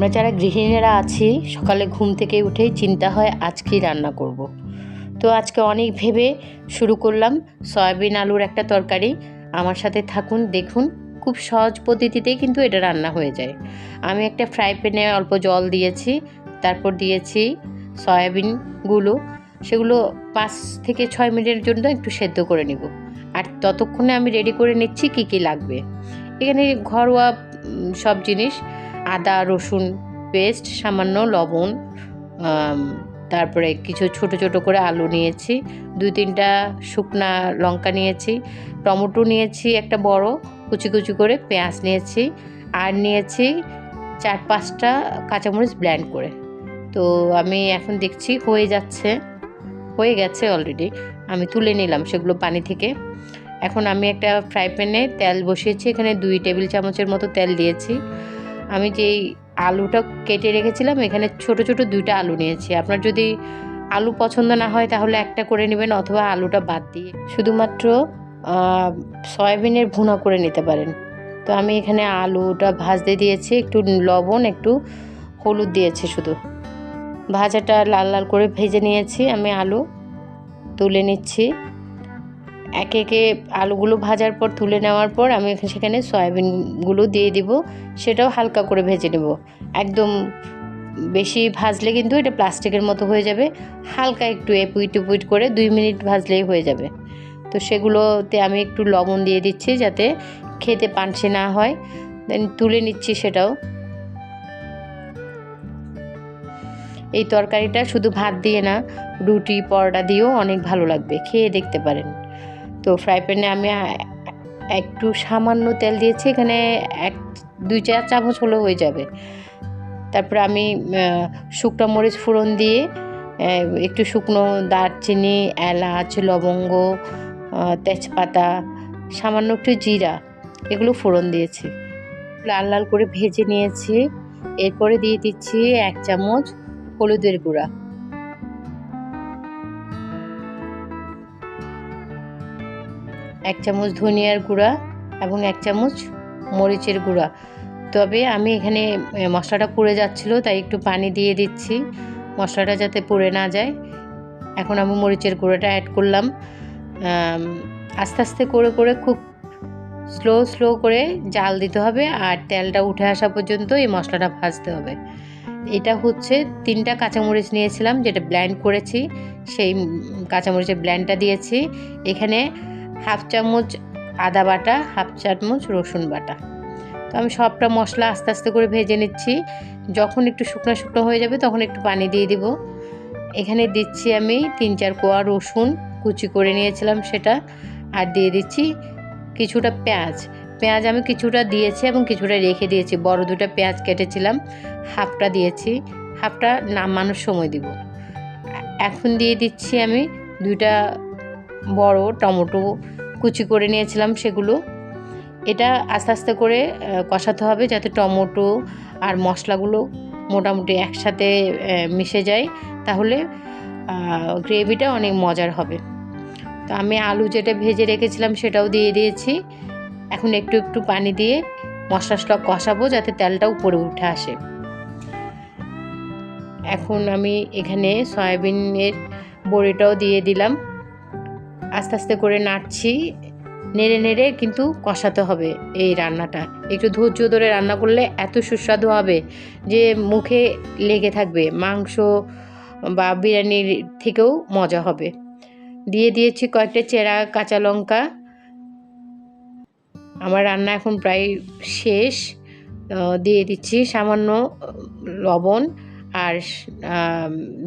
আমরা যারা গৃহিণীরা আছি, সকালে ঘুম থেকে উঠেই চিন্তা হয়, আজকেই রান্না করব। তো আজকে অনেক ভেবে শুরু করলাম সয়াবিন আলুর একটা তরকারি। আমার সাথে থাকুন, দেখুন, খুব সহজ পদ্ধতিতেই কিন্তু এটা রান্না হয়ে যায়। আমি একটা ফ্রাই প্যানে অল্প জল দিয়েছি, তারপর দিয়েছি সয়াবিনগুলো। সেগুলো পাঁচ থেকে ছয় মিনিটের জন্য একটু সেদ্ধ করে নিব। আর ততক্ষণে আমি রেডি করে নিচ্ছি কী কী লাগবে। এখানে ঘরোয়া সব জিনিস। আদা, রসুন পেস্ট সামান্য লবণ তারপরে কিছু ছোট ছোট করে আলু নিয়েছি, দুই তিনটা শুকনা লঙ্কা নিয়েছি, টমেটো নিয়েছি একটা বড়, কুচি কুচি করে পেঁয়াজ নিয়েছি, আর নিয়েছি চার পাঁচটা কাঁচামরিচ ব্ল্যান্ড করে। তো আমি এখন দেখছি হয়ে যাচ্ছে, হয়ে গেছে অলরেডি আমি তুলে নিলাম সেগুলো পানি থেকে। এখন আমি একটা ফ্রাই প্যানে তেল বসিয়েছি, এখানে দুই টেবিল চামচের মতো তেল দিয়েছি। আমি যেই আলুটা কেটে রেখেছিলাম, এখানে ছোট ছোট দুইটা আলু নিয়েছি। আপনার যদি আলু পছন্দ না হয়, তাহলে একটা করে নেবেন অথবা আলুটা বাদ দিয়ে। শুধুমাত্র সয়াবিনের ভুনা করে নিতে পারেন। তো আমি এখানে আলুটা ভাজতে দিয়েছি, একটু লবণ, একটু হলুদ দিয়েছি শুধু। ভাজাটা লাল লাল করে ভেজে নিয়েছি। আমি আলু তুলে নিচ্ছি। একে একে আলুগুলো ভাজার পর, তুলে নেওয়ার পর আমি সেখানে সয়াবিনগুলো দিয়ে দিব। সেটাও হালকা করে ভেজে নেব। একদম বেশি ভাজলে কিন্তু এটা প্লাস্টিকের মতো হয়ে যাবে। হালকা একটু এপুইট উপুইট করে দুই মিনিট ভাজলেই হয়ে যাবে। তো সেগুলোতে আমি একটু লবণ দিয়ে দিচ্ছি যাতে খেতে পানসে না হয়। দেন তুলে নিচ্ছি সেটাও। এই তরকারিটা শুধু ভাত দিয়ে না, রুটি, পরোটা দিয়েও অনেক ভালো লাগবে। খেয়ে দেখতে পারেন। তো ফ্রাই প্যানে আমি একটু সামান্য তেল দিয়েছি, এখানে এক, দুই চার চামচ হলেও হয়ে যাবে। তারপরে আমি শুকনো মরিচ ফোড়ন দিয়ে একটু শুকনো দারচিনি, এলাচ, লবঙ্গ তেজপাতা, সামান্য একটু জিরা, এগুলো ফোড়ন দিয়েছি। লাল লাল করে ভেজে নিয়েছি, এরপরে দিয়ে দিচ্ছি এক চামচ হলুদের গুঁড়া। এক চামচ ধনিয়ার গুঁড়া এবং এক চামচ মরিচের গুঁড়া। তবে আমি এখানে মশলাটা পুড়ে যাচ্ছিল, তাই একটু পানি দিয়ে দিচ্ছি। মশলাটা যাতে পুড়ে না যায়। এখন আমি মরিচের গুঁড়োটা অ্যাড করলাম। আস্তে আস্তে করে করে খুব স্লো স্লো করে জাল দিতে হবে আর তেলটা উঠে আসা পর্যন্ত এই মশলাটা ভাজতে হবে। এটা হচ্ছে তিনটা কাঁচামরিচ নিয়েছিলাম, যেটা ব্ল্যান্ড করেছি। সেই কাঁচামরিচের ব্ল্যান্ডটা দিয়েছি। এখানে হাফ চামচ আদা বাটা, হাফ চামচ রসুন বাটা। তো আমি সবটা মশলা আস্তে আস্তে করে ভেজে নিচ্ছি। যখন একটু শুকনো শুকনো হয়ে যাবে তখন একটু পানি দিয়ে দিব। এখানে দিচ্ছি আমি তিন চার কোয়া রসুন, কুচি করে নিয়েছিলাম সেটা আর দিয়ে দিচ্ছি কিছুটা পেঁয়াজ। পেঁয়াজ আমি কিছুটা দিয়েছি এবং কিছুটা রেখে দিয়েছি। বড় দুটো পেঁয়াজ কেটেছিলাম, হাফটা দিয়েছি। হাফটা নামানোর সময় দিব। এখন দিয়ে দিচ্ছি আমি দুইটা বড় টমেটো কুচি করে নিয়েছিলাম সেগুলো। এটা আস্তে আস্তে করে কষাতে হবে যাতে টমেটো আর মশলাগুলো মোটামুটি একসাথে মিশে যায়। তাহলে গ্রেভিটা অনেক মজার হবে। তো আমি আলু যেটা ভেজে রেখেছিলাম সেটাও দিয়ে দিয়েছি। এখন একটু একটু পানি দিয়ে মশলা টশলা কষাবো যাতে তেলটা উপরে উঠে আসে। এখন আমি এখানে সয়াবিনের বড়িটাও দিয়ে দিলাম। আস্তে আস্তে করে নাড়ছি, নেড়ে নেড়ে কিন্তু কষাতে হবে এই রান্নাটা। একটু ধৈর্য ধরে রান্না করলে এত সুস্বাদু হবে যে মুখে লেগে থাকবে, মাংস বা বিরিয়ানির থেকেও মজা হবে। দিয়ে দিয়েছি কয়েকটা চেরা কাঁচা লঙ্কা। আমার রান্না এখন প্রায় শেষ। দিয়ে দিচ্ছি সামান্য লবণ। আর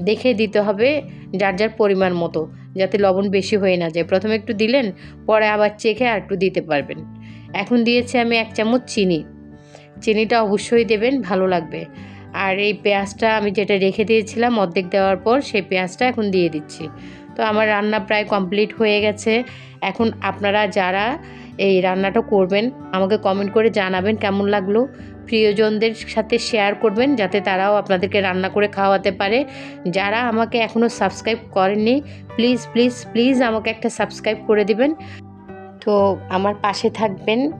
দেখে দিতে হবে যার যার পরিমাণ মতো, যাতে লবণ বেশি হয়ে না যায়। প্রথমে একটু দিলেন, পরে আবার চেখে আর একটু দিতে পারবেন। এখন দিয়েছি আমি এক চামচ চিনি। চিনিটা অবশ্যই দেবেন, ভালো লাগবে। আর এই পেঁয়াজটা আমি যেটা রেখে দিয়েছিলাম অর্ধেক দেওয়ার পর, সেই পেঁয়াজটা এখন দিয়ে দিচ্ছি। তো আমার রান্না প্রায় কমপ্লিট হয়ে গেছে। এখন আপনারা যারা এই রান্নাটা করবেন, আমাকে কমেন্ট করে জানাবেন কেমন লাগল। প্রিয়জনদের সাথে শেয়ার করবেন যাতে তারাও আপনাদেরকে রান্না করে খাওয়াতে পারে। যারা আমাকে এখনও সাবস্ক্রাইব করেননি প্লিজ প্লিজ প্লিজ আমাকে একটা সাবস্ক্রাইব করে দিবেন। তো আমার পাশে থাকবেন।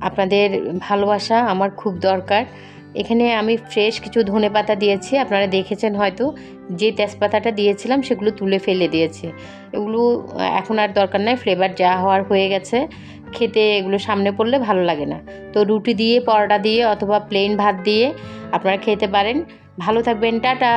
আপনাদের ভালোবাসা আমার খুব দরকার। এখানে আমি ফ্রেশ কিছু ধনে পাতা দিয়েছি, আপনারা দেখেছেন হয়তো। যে তেজপাতাটা দিয়েছিলাম, সেগুলো তুলে ফেলে দিয়েছি। এগুলো এখন আর দরকার নাই ফ্লেভার যা হওয়ার হয়ে গেছে। খেতে এগুলো সামনে পড়লে ভালো লাগে না। তো রুটি দিয়ে, পরোটা দিয়ে অথবা প্লেন ভাত দিয়ে আপনারা খেতে পারেন। ভালো থাকবেন, টাটা।